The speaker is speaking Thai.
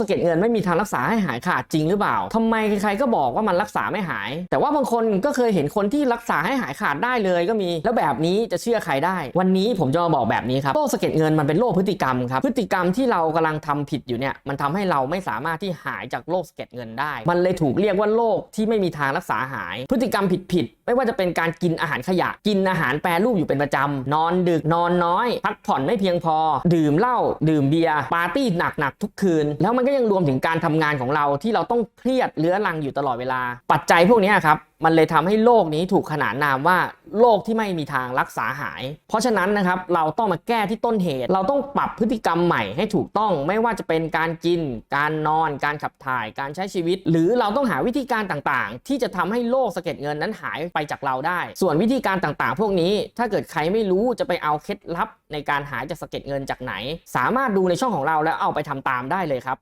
สะเก็ดเงินไม่มีทางรักษาให้หายขาดจริงหรือเปล่าทำไมใครๆก็บอกว่ามันรักษาไม่หาย แต่ว่าบางคนก็เคยเห็นคนที่รักษาให้หายขาดได้เลยก็มี แล้วแบบนี้จะเชื่อใครได้ วันนี้ผมจะมาบอกแบบนี้ครับโรคสะเก็ดเงินมันเป็นโรคพฤติกรรมครับพฤติกรรมที่เรากำลังทำผิดอยู่เนี่ยมันทำให้เราไม่สามารถที่หายจากโรคสะเก็ดเงินได้ มันเลยถูกเรียกว่าโรคที่ไม่มีทางรักษาหาย พฤติกรรมผิด ไม่ว่าจะเป็นการกินอาหารขยะ กินอาหารแปรรูปอยู่เป็นประจำ นอนดึกนอนน้อย พักผ่อนไม่เพียงพอ ดื่มเหล้าดื่มเบียร์ปาร์ตี้หนักๆทุกคืน แล้วมันก็ยังรวมถึงการทำงานของเราที่เราต้องเครียดเรื้อรังอยู่ตลอดเวลา ปัจจัยพวกนี้ครับมันเลยทำให้โรคนี้ถูกขนานนามว่าโรคที่ไม่มีทางรักษาหาย เพราะฉะนั้นนะครับเราต้องมาแก้ที่ต้นเหตุ เราต้องปรับพฤติกรรมใหม่ให้ถูกต้อง ไม่ว่าจะเป็นการกิน การนอน การขับถ่าย การใช้ชีวิต หรือเราต้องหาวิธีการต่างๆ ที่จะทำให้โรคสะเก็ดเงินนั้นหายไปจากเราได้ ส่วนวิธีการต่างๆ พวกนี้ ถ้าเกิดใครไม่รู้จะไปเอาเคล็ดลับในการหายจากสะเก็ดเงินจากไหน สามารถดูในช่องของเราแล้วเอาไปทำตามได้เลยครับ